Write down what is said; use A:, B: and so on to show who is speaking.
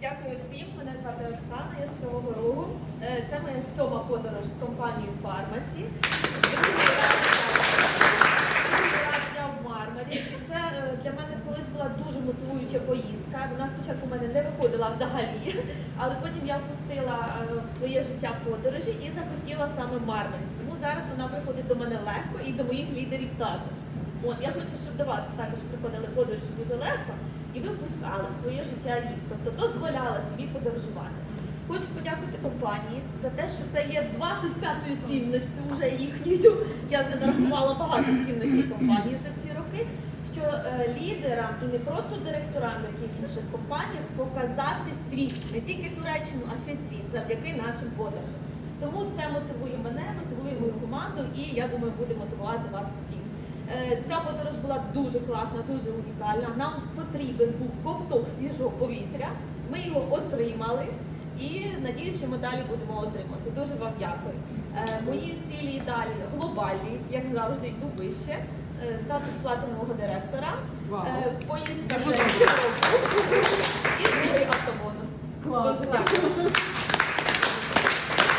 A: Дякую всім. Мене звати Оксана, я з Кривого Рогу. Е, це моя сьома подорож з компанією Фармасі. Це е, для мене колись була дуже мотивуюча поїздка. Вона спочатку в мене не виходила взагалі, але потім я впустила е, своє життя подорожі і захотіла саме Мармарськ. Тому зараз вона приходить до мене легко і до моїх лідерів також. От я хочу, щоб до вас також приходили подорожі дуже легко, і ви впускали в своє життя їх, тобто дозволяли собі подорожувати. Хочу подякувати компанії за те, що це є 25-ю цінністю вже їхньою. Я вже нарахувала багато цінностей компанії за ці роки. Що е, лідерам і не просто директорам, як і в інших компаніях, показати світ, не тільки Туреччину, а ще світ завдяки нашим подорожам. Тому це мотивує мене, мотивує мою команду, і я думаю, буде мотивувати вас всіх. Е, ця подорож була дуже класна, дуже унікальна. Нам потрібен був ковток свіжого повітря. Ми його отримали і надіюсь, що ми далі будемо отримати. Дуже вам дякую. Е, мої цілі далі глобальні, як завжди, йду вище. Е, статус платинового директора, поїздка вже і новий автобонус. Клас.